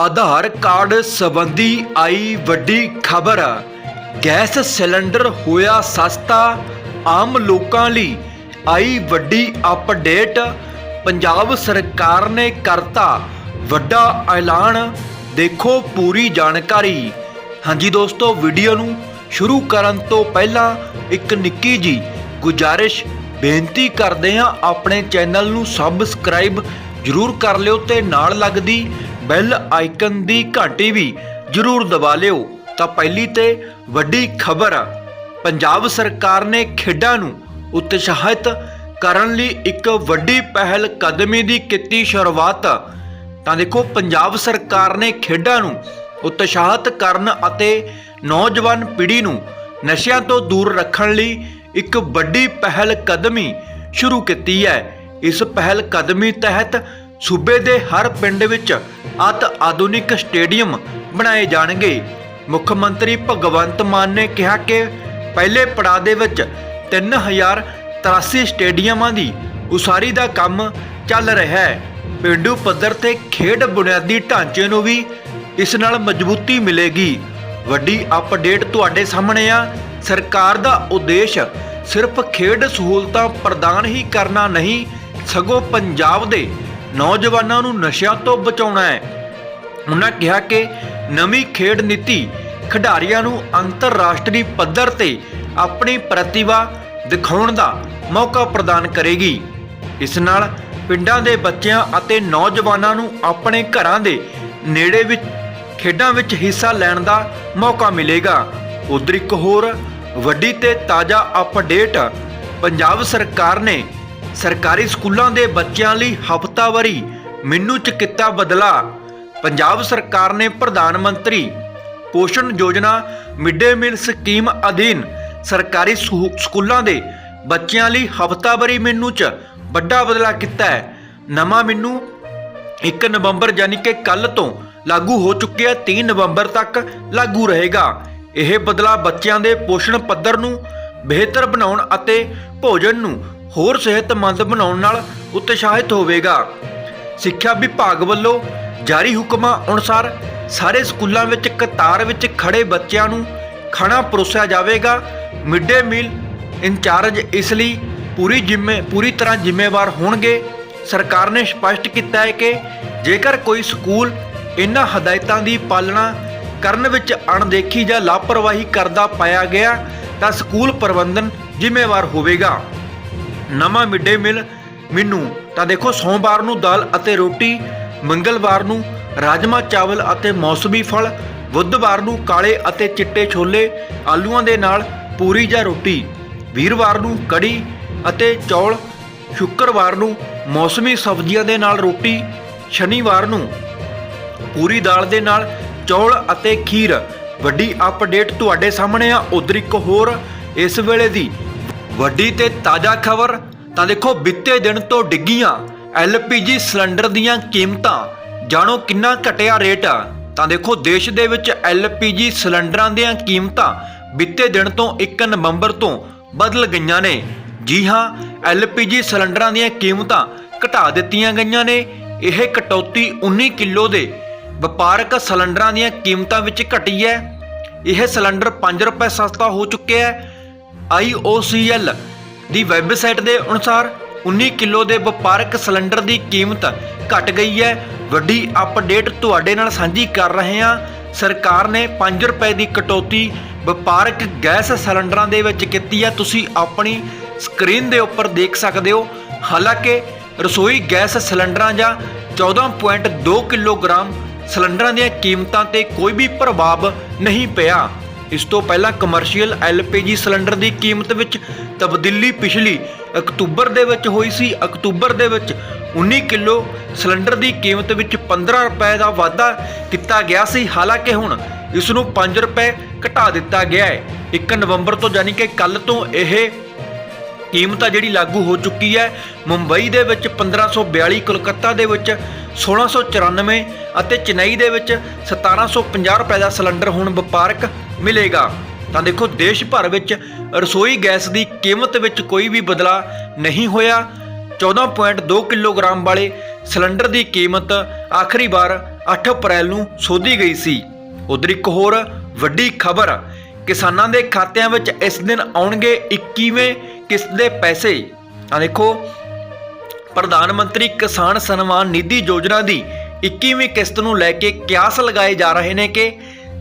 ਆਧਾਰ card ਸੰਬੰਧੀ ਆਈ ਵੱਡੀ ਖਬਰ। ਗੈਸ ਸਿਲੰਡਰ ਹੋਇਆ ਸਸਤਾ, ਆਮ ਲੋਕਾਂ ਲਈ ਆਈ ਵੱਡੀ ਅਪਡੇਟ। ਪੰਜਾਬ ਸਰਕਾਰ ਨੇ ਕਰਤਾ ਵੱਡਾ ਐਲਾਨ। ਦੇਖੋ ਪੂਰੀ ਜਾਣਕਾਰੀ। ਹਾਂਜੀ ਦੋਸਤੋ, ਵੀਡੀਓ ਨੂੰ ਸ਼ੁਰੂ ਕਰਨ ਤੋਂ ਪਹਿਲਾਂ ਇੱਕ ਨਿੱਕੀ ਜੀ ਗੁਜਾਰਿਸ਼। ਬੇਨਤੀ ਕਰਦੇ ਹਾਂ, ਆਪਣੇ ਚੈਨਲ ਨੂੰ ਸਬਸਕ੍ਰਾਈਬ ਜਰੂਰ ਕਰ ਲਿਓ ਤੇ ਨਾਲ ਲੱਗਦੀ ਬੈਲ ਆਈਕਨ ਦੀ ਘੰਟੀ ਵੀ ਜਰੂਰ ਦਬਾ ਲਿਓ। ਤਾਂ ਪਹਿਲੀ ਤੇ ਵੱਡੀ ਖਬਰ ਪੰਜਾਬ ਸਰਕਾਰ ਨੇ ਖੇਡਾਂ ਨੂੰ ਉਤਸ਼ਾਹਿਤ ਕਰਨ ਲਈ ਇੱਕ ਵੱਡੀ ਪਹਿਲ ਕਦਮੀ ਦੀ ਕੀਤੀ ਸ਼ੁਰੂਆਤ। ਤਾਂ ਦੇਖੋ, ਪੰਜਾਬ ਸਰਕਾਰ ਨੇ ਖੇਡਾਂ ਨੂੰ ਉਤਸ਼ਾਹਿਤ ਕਰਨ ਅਤੇ ਨੌਜਵਾਨ ਪੀੜ੍ਹੀ ਨੂੰ ਨਸ਼ਿਆਂ ਤੋਂ ਦੂਰ ਰੱਖਣ ਲਈ ਇੱਕ ਵੱਡੀ ਪਹਿਲ ਕਦਮੀ ਸ਼ੁਰੂ ਕੀਤੀ ਹੈ। ਇਸ ਪਹਿਲ ਕਦਮੀ ਤਹਿਤ ਸੂਬੇ ਦੇ ਹਰ ਪਿੰਡ ਵਿੱਚ ਅਤ ਆਧੁਨਿਕ ਸਟੇਡੀਅਮ ਬਣਾਏ ਜਾਣਗੇ। ਮੁੱਖ ਮੰਤਰੀ ਭਗਵੰਤ ਮਾਨ ਨੇ ਕਿਹਾ ਕਿ ਪਹਿਲੇ ਪੜਾਅ ਦੇ ਵਿੱਚ 3083 ਸਟੇਡੀਅਮਾਂ ਦੀ ਉਸਾਰੀ ਦਾ ਕੰਮ ਚੱਲ ਰਿਹਾ ਹੈ। ਪਿੰਡੂ ਪੱਧਰ ਤੇ ਖੇਡ ਬੁਨਿਆਦੀ ਢਾਂਚੇ ਨੂੰ ਵੀ ਇਸ ਨਾਲ ਮਜ਼ਬੂਤੀ ਮਿਲੇਗੀ। ਵੱਡੀ ਅਪਡੇਟ ਤੁਹਾਡੇ ਸਾਹਮਣੇ ਆ। ਸਰਕਾਰ ਦਾ ਉਦੇਸ਼ ਸਿਰਫ ਖੇਡ ਸਹੂਲਤਾਂ ਪ੍ਰਦਾਨ ਹੀ ਕਰਨਾ ਨਹੀਂ, ਸਗੋਂ ਪੰਜਾਬ ਦੇ ਨੌਜਵਾਨਾਂ ਨੂੰ ਨਸ਼ਿਆਂ ਤੋਂ ਬਚਾਉਣਾ ਹੈ। ਉਹਨਾਂ ਕਿਹਾ ਕਿ ਨਵੀਂ ਖੇਡ ਨੀਤੀ ਖਿਡਾਰੀਆਂ ਨੂੰ ਅੰਤਰਰਾਸ਼ਟਰੀ ਪੱਧਰ ਤੇ ਆਪਣੀ ਪ੍ਰਤਿਭਾ ਦਿਖਾਉਣ ਦਾ ਮੌਕਾ ਪ੍ਰਦਾਨ ਕਰੇਗੀ। ਇਸ ਨਾਲ ਪਿੰਡਾਂ ਦੇ ਬੱਚਿਆਂ ਅਤੇ ਨੌਜਵਾਨਾਂ ਨੂੰ ਆਪਣੇ ਘਰਾਂ ਦੇ ਨੇੜੇ ਵਿੱਚ, ਖੇਡਾਂ ਵਿੱਚ ਹਿੱਸਾ ਲੈਣ ਦਾ ਮੌਕਾ ਮਿਲੇਗਾ। ਉਧਰ ਇੱਕ ਹੋਰ ਵੱਡੀ ਤੇ ਤਾਜ਼ਾ ਅਪਡੇਟ ਪੰਜਾਬ ਸਰਕਾਰ ਨੇ ਸਰਕਾਰੀ ਸਕੂਲਾਂ ਦੇ ਬੱਚਿਆਂ ਲਈ ਹਫ਼ਤਾਵਾਰੀ ਮੈਨੂੰ ਚ ਬਦਲਾ। ਪੰਜਾਬ ਸਰਕਾਰ ਨੇ ਪ੍ਰਧਾਨ ਮੰਤਰੀ ਪੋਸ਼ਣ ਯੋਜਨਾ ਮਿਡ ਮੀਲ ਸਕੀਮ ਅਧੀਨ ਸਰਕਾਰੀ ਸਕੂਲਾਂ ਦੇ ਬੱਚਿਆਂ ਲਈ ਹਫ਼ਤਾਵਾਰੀ ਮੈਨੂੰ ਚ ਵੱਡਾ ਬਦਲਾਅ ਕੀਤਾ ਹੈ। ਨਵਾਂ ਮੈਨੂੰ 1 ਨਵੰਬਰ ਯਾਨੀ ਕਿ ਕੱਲ ਤੋਂ ਲਾਗੂ ਹੋ ਚੁੱਕਿਆ 3 ਨਵੰਬਰ ਤੱਕ ਲਾਗੂ ਰਹੇਗਾ। ਇਹ ਬਦਲਾਅ ਬੱਚਿਆਂ ਦੇ ਪੋਸ਼ਣ ਪੱਧਰ ਨੂੰ ਬਿਹਤਰ ਬਣਾਉਣ ਅਤੇ ਭੋਜਨ ਨੂੰ ਹੋਰ ਸਿਹਤਮੰਦ ਬਣਾਉਣ ਨਾਲ ਉਤਸ਼ਾਹਿਤ ਹੋਵੇਗਾ। ਸਿੱਖਿਆ ਵਿਭਾਗ ਵੱਲੋਂ ਜਾਰੀ ਹੁਕਮਾਂ ਅਨੁਸਾਰ ਸਾਰੇ ਸਕੂਲਾਂ ਵਿੱਚ ਕਤਾਰ ਵਿੱਚ ਖੜੇ ਬੱਚਿਆਂ ਨੂੰ ਖਾਣਾ ਪਰੋਸਿਆ ਜਾਵੇਗਾ। ਮਿਡ ਡੇ ਮੀਲ ਇੰਚਾਰਜ ਇਸ ਲਈ ਪੂਰੀ ਜ਼ਿੰਮੇ, ਪੂਰੀ ਤਰ੍ਹਾਂ ਜ਼ਿੰਮੇਵਾਰ ਹੋਣਗੇ। ਸਰਕਾਰ ਨੇ ਸਪਸ਼ਟ ਕੀਤਾ ਹੈ ਕਿ ਜੇਕਰ ਕੋਈ ਸਕੂਲ ਇਹਨਾਂ ਹਦਾਇਤਾਂ ਦੀ ਪਾਲਣਾ ਕਰਨ ਵਿੱਚ ਅਣਦੇਖੀ ਜਾਂ ਲਾਪਰਵਾਹੀ ਕਰਦਾ ਪਾਇਆ ਗਿਆ, ਤਾਂ ਸਕੂਲ ਪ੍ਰਬੰਧਨ ਜ਼ਿੰਮੇਵਾਰ ਹੋਵੇਗਾ। ਨਵਾਂ ਮਿਡ ਡੇ ਮੀਲ ਮੈਨੂੰ। ਤਾਂ ਦੇਖੋ, ਸੋਮਵਾਰ ਨੂੰ ਦਾਲ ਅਤੇ ਰੋਟੀ, ਮੰਗਲਵਾਰ ਨੂੰ ਰਾਜਮਾ ਚਾਵਲ ਅਤੇ ਮੌਸਮੀ ਫਲ, ਬੁੱਧਵਾਰ ਨੂੰ ਕਾਲੇ ਅਤੇ ਚਿੱਟੇ ਛੋਲੇ, ਆਲੂਆਂ ਦੇ ਨਾਲ ਪੂਰੀ ਜਾਂ ਰੋਟੀ। ਵੀਰਵਾਰ ਨੂੰ ਕੜੀ ਅਤੇ ਚੌਲ, ਸ਼ੁੱਕਰਵਾਰ ਨੂੰ ਮੌਸਮੀ ਸਬਜ਼ੀਆਂ ਦੇ ਨਾਲ ਰੋਟੀ, ਸ਼ਨੀਵਾਰ ਨੂੰ ਪੂਰੀ ਦਾਲ ਦੇ ਨਾਲ ਚੌਲ ਅਤੇ ਖੀਰ। ਵੱਡੀ ਅਪਡੇਟ ਤੁਹਾਡੇ ਸਾਹਮਣੇ ਆ, ਉਧਰ ਇੱਕ ਹੋਰ ਇਸ ਵੇਲੇ ਦੀ ਵੱਡੀ ਤੇ ਤਾਜ਼ਾ ਖਬਰ, ਤਾਂ ਦੇਖੋ ਬੀਤੇ ਦਿਨ ਤੋਂ ਡਿੱਗੀਆਂ ਐਲਪੀਜੀ ਸਿਲੰਡਰ ਦੀਆਂ ਕੀਮਤਾਂ। ਜਾਣੋ ਕਿੰਨਾ ਘਟਿਆ ਰੇਟ। ਆ ਤਾਂ ਦੇਖੋ ਦੇਸ਼ ਦੇ ਵਿੱਚ ਐਲਪੀਜੀ ਸਿਲੰਡਰਾਂ ਦੀਆਂ ਕੀਮਤਾਂ ਬੀਤੇ ਦਿਨ ਤੋਂ 1 ਨਵੰਬਰ ਤੋਂ ਬਦਲ ਗਈਆਂ ਨੇ। ਜੀ ਹਾਂ, ਐਲਪੀਜੀ ਸਿਲੰਡਰਾਂ ਦੀਆਂ ਕੀਮਤਾਂ ਘਟਾ ਦਿੱਤੀਆਂ ਗਈਆਂ ਨੇ। ਇਹ ਕਟੌਤੀ 19 ਕਿਲੋ ਦੇ ਵਪਾਰਕ ਸਿਲੰਡਰਾਂ ਦੀਆਂ ਕੀਮਤਾਂ ਵਿੱਚ ਘਟੀ ਹੈ। ਇਹ ਸਿਲੰਡਰ 5 ਰੁਪਏ ਸਸਤਾ ਹੋ ਚੁੱਕਿਆ ਹੈ। IOCL ਦੀ ਵੈਬਸਾਈਟ ਦੇ ਅਨੁਸਾਰ 19 ਕਿਲੋ ਦੇ ਵਪਾਰਕ ਸਿਲੰਡਰ ਦੀ ਕੀਮਤ ਘਟ ਗਈ ਹੈ। ਵੱਡੀ ਅਪਡੇਟ ਤੁਹਾਡੇ ਨਾਲ ਸਾਂਝੀ ਕਰ ਰਹੇ ਹਾਂ। ਸਰਕਾਰ ਨੇ 5 ਰੁਪਏ ਦੀ ਕਟੌਤੀ ਵਪਾਰਕ ਗੈਸ ਸਿਲੰਡਰਾਂ ਦੇ ਵਿੱਚ ਕੀਤੀ ਹੈ। ਤੁਸੀਂ ਆਪਣੀ ਸਕਰੀਨ ਦੇ ਉੱਪਰ ਦੇਖ ਸਕਦੇ ਹੋ। ਹਾਲਾਂਕਿ ਰਸੋਈ ਗੈਸ ਸਿਲੰਡਰਾਂ ਜਾਂ 14.2 ਕਿਲੋਗ੍ਰਾਮ ਸਿਲੰਡਰਾਂ ਦੀਆਂ ਕੀਮਤਾਂ ਤੇ ਕੋਈ ਵੀ ਪ੍ਰਭਾਵ ਨਹੀਂ ਪਿਆ। ਇਸ ਤੋਂ ਪਹਿਲਾਂ ਕਮਰਸ਼ੀਅਲ ਐਲਪੀਜੀ ਸਿਲੰਡਰ ਦੀ ਕੀਮਤ ਵਿੱਚ ਤਬਦੀਲੀ ਪਿਛਲੀ ਅਕਤੂਬਰ ਦੇ ਵਿੱਚ ਹੋਈ ਸੀ। ਅਕਤੂਬਰ ਦੇ ਵਿੱਚ 19 ਕਿਲੋ ਸਿਲੰਡਰ ਦੀ ਕੀਮਤ ਵਿੱਚ 15 ਰੁਪਏ ਦਾ ਵਾਧਾ ਕੀਤਾ ਗਿਆ ਸੀ। ਹਾਲਾਂਕਿ ਹੁਣ ਇਸ ਨੂੰ 5 ਰੁਪਏ ਘਟਾ ਦਿੱਤਾ ਗਿਆ ਹੈ। 1 ਨਵੰਬਰ ਤੋਂ ਯਾਨੀ ਕਿ ਕੱਲ ਤੋਂ ਇਹ ਕੀਮਤ ਆ ਜਿਹੜੀ ਲਾਗੂ ਹੋ ਚੁੱਕੀ ਹੈ। ਮੁੰਬਈ ਦੇ ਵਿੱਚ 1542 ਕੋਲਕਾਤਾ ਦੇ ਵਿੱਚ 1694 ਅਤੇ ਚੇਨਈ ਦੇ ਵਿੱਚ 1750 ਰੁਪਏ ਦਾ ਸਿਲੰਡਰ ਹੁਣ ਵਪਾਰਕ ਮਿਲੇਗਾ। ਤਾਂ ਦੇਖੋ, ਦੇਸ਼ ਭਰ ਵਿੱਚ ਰਸੋਈ ਗੈਸ ਦੀ ਕੀਮਤ ਵਿੱਚ ਕੋਈ ਵੀ ਬਦਲਾਅ ਨਹੀਂ ਹੋਇਆ। 14.2 ਕਿਲੋਗ੍ਰਾਮ ਵਾਲੇ ਸਿਲੰਡਰ ਦੀ ਕੀਮਤ ਆਖਰੀ ਵਾਰ 8 ਅਪ੍ਰੈਲ ਨੂੰ ਸੋਧੀ ਗਈ ਸੀ। ਉਧਰ ਇੱਕ ਹੋਰ ਵੱਡੀ ਖਬਰ, ਕਿਸਾਨਾਂ ਦੇ ਖਾਤਿਆਂ ਵਿੱਚ ਇਸ ਦਿਨ ਆਉਣਗੇ 21ਵੇਂ ਕਿਸ਼ਤ ਦੇ ਪੈਸੇ। ਤਾਂ ਦੇਖੋ, ਪ੍ਰਧਾਨ ਮੰਤਰੀ ਕਿਸਾਨ ਸਨਮਾਨ ਨਿਧੀ ਯੋਜਨਾ ਦੀ 21ਵੀਂ ਕਿਸ਼ਤ ਨੂੰ ਲੈ ਕੇ ਕਿਆਸ ਲਗਾਏ ਜਾ ਰਹੇ ਨੇ ਕਿ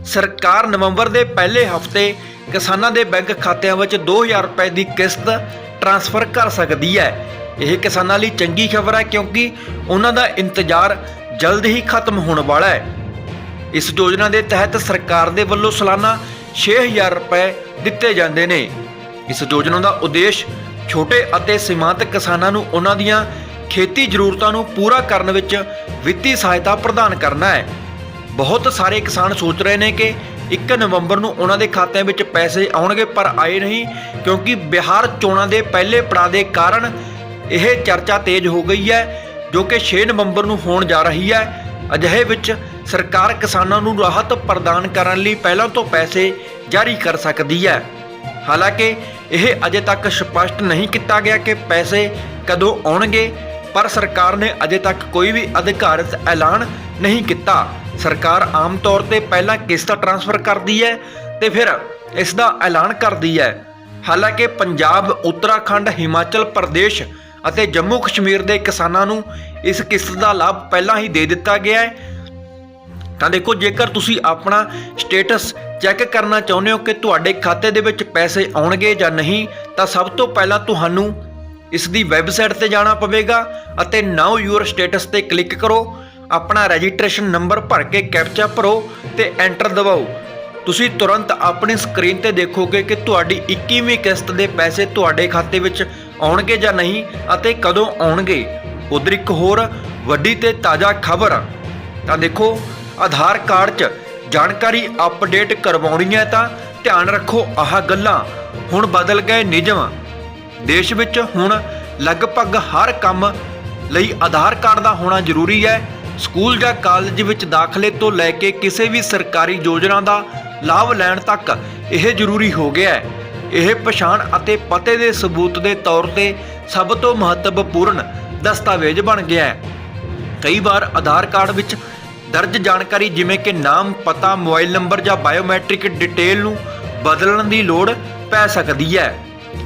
ਸਰਕਾਰ ਨਵੰਬਰ ਦੇ ਪਹਿਲੇ ਹਫ਼ਤੇ ਕਿਸਾਨਾਂ ਦੇ ਬੈਂਕ ਖਾਤਿਆਂ ਵਿੱਚ 2000 ਰੁਪਏ ਦੀ ਕਿਸ਼ਤ ਟ੍ਰਾਂਸਫਰ ਕਰ ਸਕਦੀ ਹੈ। ਇਹ ਕਿਸਾਨਾਂ ਲਈ ਚੰਗੀ ਖਬਰ ਹੈ ਕਿਉਂਕਿ ਉਹਨਾਂ ਦਾ ਇੰਤਜ਼ਾਰ ਜਲਦ ਹੀ ਖਤਮ ਹੋਣ ਵਾਲਾ ਹੈ। ਇਸ ਯੋਜਨਾ ਦੇ ਤਹਿਤ ਸਰਕਾਰ ਦੇ ਵੱਲੋਂ ਸਾਲਾਨਾ 6000 ਰੁਪਏ ਦਿੱਤੇ ਜਾਂਦੇ ਨੇ। ਇਸ ਯੋਜਨਾ ਦਾ ਉਦੇਸ਼ ਛੋਟੇ ਅਤੇ ਸੀਮਾਂਤ ਕਿਸਾਨਾਂ ਨੂੰ ਉਹਨਾਂ ਦੀਆਂ ਖੇਤੀ ਜ਼ਰੂਰਤਾਂ ਨੂੰ ਪੂਰਾ ਕਰਨ ਵਿੱਚ ਵਿੱਤੀ ਸਹਾਇਤਾ ਪ੍ਰਦਾਨ ਕਰਨਾ ਹੈ। ਬਹੁਤ ਸਾਰੇ ਕਿਸਾਨ ਸੋਚ ਰਹੇ ਨੇ ਕਿ 1 ਨਵੰਬਰ ਨੂੰ ਉਹਨਾਂ ਦੇ ਖਾਤਿਆਂ ਵਿੱਚ ਪੈਸੇ ਆਉਣਗੇ, ਪਰ ਆਏ ਨਹੀਂ, ਕਿਉਂਕਿ ਬਿਹਾਰ ਚੋਣਾਂ ਦੇ ਪਹਿਲੇ ਪੜਾਅ ਦੇ ਕਾਰਨ ਇਹ ਚਰਚਾ ਤੇਜ਼ ਹੋ ਗਈ ਹੈ, ਜੋ ਕਿ 6 ਨਵੰਬਰ ਨੂੰ ਹੋਣ ਜਾ ਰਹੀ ਹੈ। ਅਜਿਹੇ ਵਿੱਚ ਸਰਕਾਰ ਕਿਸਾਨਾਂ ਨੂੰ ਰਾਹਤ ਪ੍ਰਦਾਨ ਕਰਨ ਲਈ ਪਹਿਲਾਂ ਤੋਂ ਪੈਸੇ ਜਾਰੀ ਕਰ ਸਕਦੀ ਹੈ। ਹਾਲਾਂਕਿ ਇਹ ਅਜੇ ਤੱਕ ਸਪਸ਼ਟ ਨਹੀਂ ਕੀਤਾ ਗਿਆ ਕਿ ਪੈਸੇ ਕਦੋਂ ਆਉਣਗੇ, ਪਰ ਸਰਕਾਰ ਨੇ ਅਜੇ ਤੱਕ ਕੋਈ ਵੀ ਅਧਿਕਾਰਤ ਐਲਾਨ ਨਹੀਂ ਕੀਤਾ। ਸਰਕਾਰ ਆਮ ਤੌਰ ਤੇ ਪਹਿਲਾਂ ਕਿਸ਼ਤ ਟ੍ਰਾਂਸਫਰ ਕਰਦੀ ਹੈ ਤੇ ਫਿਰ ਇਸ ਦਾ ਐਲਾਨ ਕਰਦੀ ਹੈ। ਹਾਲਾਂਕਿ ਪੰਜਾਬ, ਉੱਤਰਾਖੰਡ, ਹਿਮਾਚਲ ਪ੍ਰਦੇਸ਼ ਅਤੇ ਜੰਮੂ ਕਸ਼ਮੀਰ ਦੇ ਕਿਸਾਨਾਂ ਨੂੰ ਇਸ ਕਿਸ਼ਤ ਦਾ ਲਾਭ ਪਹਿਲਾਂ ਹੀ ਦੇ ਦਿੱਤਾ ਗਿਆ ਹੈ। ਤਾਂ ਦੇਖੋ, ਜੇਕਰ ਤੁਸੀਂ ਆਪਣਾ ਸਟੇਟਸ ਚੈੱਕ ਕਰਨਾ ਚਾਹੁੰਦੇ ਹੋ ਕਿ ਤੁਹਾਡੇ ਖਾਤੇ ਦੇ ਵਿੱਚ ਪੈਸੇ ਆਉਣਗੇ ਜਾਂ ਨਹੀਂ, ਤਾਂ ਸਭ ਤੋਂ ਪਹਿਲਾਂ ਤੁਹਾਨੂੰ ਇਸ ਦੀ ਵੈਬਸਾਈਟ ਤੇ ਜਾਣਾ ਪਵੇਗਾ ਅਤੇ ਨਾਓ ਯੂਅਰ ਸਟੇਟਸ ਤੇ ਕਲਿੱਕ ਕਰੋ। ਆਪਣਾ ਰਜਿਸਟ੍ਰੇਸ਼ਨ ਨੰਬਰ ਭਰ ਕੇ ਕੈਪਚਾ ਭਰੋ ਤੇ ਐਂਟਰ ਦਬਾਓ। ਤੁਸੀਂ ਤੁਰੰਤ ਆਪਣੀ ਸਕਰੀਨ ਤੇ ਦੇਖੋਗੇ ਕਿ ਤੁਹਾਡੀ 21ਵੀਂ ਕਿਸ਼ਤ ਦੇ ਪੈਸੇ ਤੁਹਾਡੇ ਖਾਤੇ ਵਿੱਚ ਆਉਣਗੇ ਜਾਂ ਨਹੀਂ ਅਤੇ ਕਦੋਂ ਆਉਣਗੇ। ਉਧਰ ਇੱਕ ਹੋਰ ਵੱਡੀ ਤੇ ਤਾਜ਼ਾ ਖਬਰ ਤਾਂ ਦੇਖੋ, ਆਧਾਰ ਕਾਰਡ 'ਚ ਜਾਣਕਾਰੀ ਅਪਡੇਟ ਕਰਵਾਉਣੀ ਹੈ ਤਾਂ ਧਿਆਨ ਰੱਖੋ ਆਹ ਗੱਲਾਂ। ਹੁਣ ਬਦਲ ਗਏ ਨਿਯਮ। ਦੇਸ਼ ਵਿੱਚ ਹੁਣ ਲਗਭਗ ਹਰ ਕੰਮ ਲਈ ਆਧਾਰ ਕਾਰਡ ਦਾ ਹੋਣਾ ਜ਼ਰੂਰੀ ਹੈ। ਸਕੂਲ ਜਾਂ ਕਾਲਜ ਵਿੱਚ ਦਾਖਲੇ ਤੋਂ ਲੈ ਕੇ ਕਿਸੇ ਵੀ ਸਰਕਾਰੀ ਯੋਜਨਾ ਦਾ ਲਾਭ ਲੈਣ ਤੱਕ ਇਹ ਜ਼ਰੂਰੀ ਹੋ ਗਿਆ ਹੈ। ਇਹ ਪਛਾਣ ਅਤੇ ਪਤੇ ਦੇ ਸਬੂਤ ਦੇ ਤੌਰ ਤੇ ਸਭ ਤੋਂ ਮਹੱਤਵਪੂਰਨ ਦਸਤਾਵੇਜ਼ ਬਣ ਗਿਆ ਹੈ। ਕਈ ਵਾਰ ਆਧਾਰ ਕਾਰਡ ਵਿੱਚ ਦਰਜ ਜਾਣਕਾਰੀ ਜਿਵੇਂ ਕਿ ਨਾਮ, ਪਤਾ, ਮੋਬਾਈਲ ਨੰਬਰ ਜਾਂ ਬਾਇਓਮੈਟ੍ਰਿਕ ਡਿਟੇਲ ਨੂੰ ਬਦਲਣ ਦੀ ਲੋੜ ਪੈ ਸਕਦੀ ਹੈ।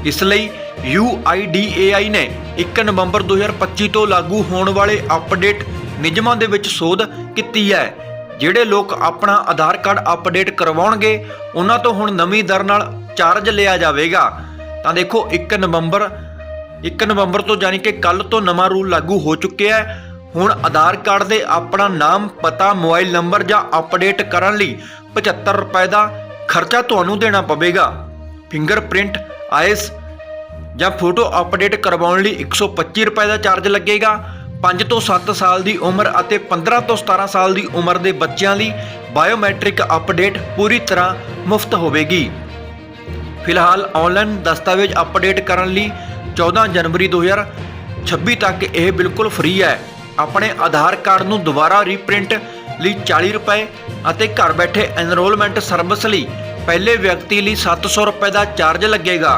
ਇਸ ਲਈ UIDAI ਨੇ 1 ਨਵੰਬਰ 2025 ਤੋਂ ਲਾਗੂ ਹੋਣ ਵਾਲੇ ਅਪਡੇਟ ਨਿਯਮਾਂ ਦੇ ਵਿੱਚ ਸੋਧ ਕੀਤੀ ਹੈ। ਜਿਹੜੇ ਲੋਕ ਆਪਣਾ ਆਧਾਰ ਕਾਰਡ ਅਪਡੇਟ ਕਰਵਾਉਣਗੇ, ਉਹਨਾਂ ਤੋਂ ਹੁਣ ਨਵੀਂ ਦਰ ਨਾਲ ਚਾਰਜ ਲਿਆ ਜਾਵੇਗਾ। ਤਾਂ ਦੇਖੋ 1 ਨਵੰਬਰ 1 ਨਵੰਬਰ ਤੋਂ ਯਾਨੀ ਕਿ ਕੱਲ ਤੋਂ ਨਵਾਂ ਰੂਲ ਲਾਗੂ ਹੋ ਚੁੱਕਿਆ ਹੈ। ਹੁਣ ਆਧਾਰ ਕਾਰਡ ਦੇ ਆਪਣਾ ਨਾਮ, ਪਤਾ, ਮੋਬਾਈਲ ਨੰਬਰ ਜਾਂ ਅਪਡੇਟ ਕਰਨ ਲਈ 75 ਰੁਪਏ ਦਾ ਖਰਚਾ ਤੁਹਾਨੂੰ ਦੇਣਾ ਪਵੇਗਾ। ਫਿੰਗਰਪ੍ਰਿੰਟ ਆਈਸ ਜਾਂ ਫੋਟੋ ਅਪਡੇਟ ਕਰਵਾਉਣ ਲਈ 125 ਰੁਪਏ ਦਾ ਚਾਰਜ ਲੱਗੇਗਾ। 5 ਤੋਂ 7 ਸਾਲ ਦੀ ਉਮਰ ਅਤੇ 15 ਤੋਂ 17 ਸਾਲ ਦੀ ਉਮਰ ਦੇ ਬੱਚਿਆਂ ਲਈ ਬਾਇਓਮੈਟ੍ਰਿਕ ਅਪਡੇਟ ਪੂਰੀ ਤਰ੍ਹਾਂ ਮੁਫਤ ਹੋਵੇਗੀ। ਫਿਲਹਾਲ ਆਨਲਾਈਨ ਦਸਤਾਵੇਜ਼ ਅਪਡੇਟ ਕਰਨ ਲਈ 14 ਜਨਵਰੀ 2026 ਤੱਕ ਇਹ ਬਿਲਕੁਲ ਫ੍ਰੀ ਹੈ। ਆਪਣੇ ਆਧਾਰ ਕਾਰਡ ਨੂੰ ਦੁਬਾਰਾ ਰੀਪ੍ਰਿੰਟ ਲਈ 40 ਰੁਪਏ ਅਤੇ ਘਰ ਬੈਠੇ ਐਨਰੋਲਮੈਂਟ ਸਰਵਿਸ ਲਈ ਪਹਿਲੇ ਵਿਅਕਤੀ ਲਈ 700 ਰੁਪਏ ਦਾ ਚਾਰਜ ਲੱਗੇਗਾ।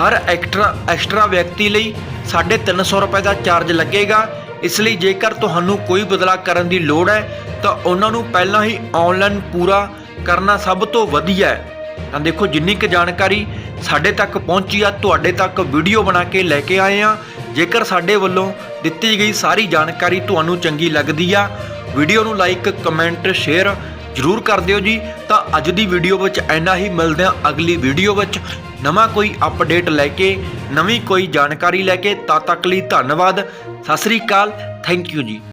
ਹਰ ਐਕਸਟਰਾ ਐਕਸਟਰਾ ਵਿਅਕਤੀ ਲਈ 350 ਰੁਪਏ ਦਾ ਚਾਰਜ ਲੱਗੇਗਾ। ਇਸ ਲਈ ਜੇਕਰ ਤੁਹਾਨੂੰ ਕੋਈ ਬਦਲਾਅ ਕਰਨ ਦੀ ਲੋੜ ਹੈ, ਤਾਂ ਉਹਨਾਂ ਨੂੰ ਪਹਿਲਾਂ ਹੀ ਆਨਲਾਈਨ ਪੂਰਾ ਕਰਨਾ ਸਭ ਤੋਂ ਵਧੀਆ ਹੈ। ਤਾਂ ਦੇਖੋ, ਜਿੰਨੀ ਕੁ ਜਾਣਕਾਰੀ ਸਾਡੇ ਤੱਕ ਪਹੁੰਚੀ ਆ, ਤੁਹਾਡੇ ਤੱਕ ਵੀਡੀਓ ਬਣਾ ਕੇ ਲੈ ਕੇ ਆਏ ਆ। ਜੇਕਰ ਸਾਡੇ ਵੱਲੋਂ ਦਿੱਤੀ ਗਈ ਸਾਰੀ ਜਾਣਕਾਰੀ ਤੁਹਾਨੂੰ ਚੰਗੀ ਲੱਗਦੀ ਆ, ਵੀਡੀਓ ਨੂੰ ਲਾਈਕ ਕਮੈਂਟ ਸ਼ੇਅਰ ਜਰੂਰ ਕਰ ਦਿਓ ਜੀ। ਤਾਂ ਅੱਜ ਦੀ ਵੀਡੀਓ ਵਿੱਚ ਇੰਨਾ ਹੀ। ਮਿਲਦੇ ਆ ਅਗਲੀ ਵੀਡੀਓ ਵਿੱਚ। ਨਵਾਂ ਕੋਈ ਅਪਡੇਟ ਲੈ ਕੇ, ਨਵੀਂ ਕੋਈ ਜਾਣਕਾਰੀ ਲੈ ਕੇ, ਤਦ ਤੱਕ ਲਈ ਧੰਨਵਾਦ। ਸਤਿ ਸ੍ਰੀ ਅਕਾਲ ਥੈਂਕ ਯੂ ਜੀ।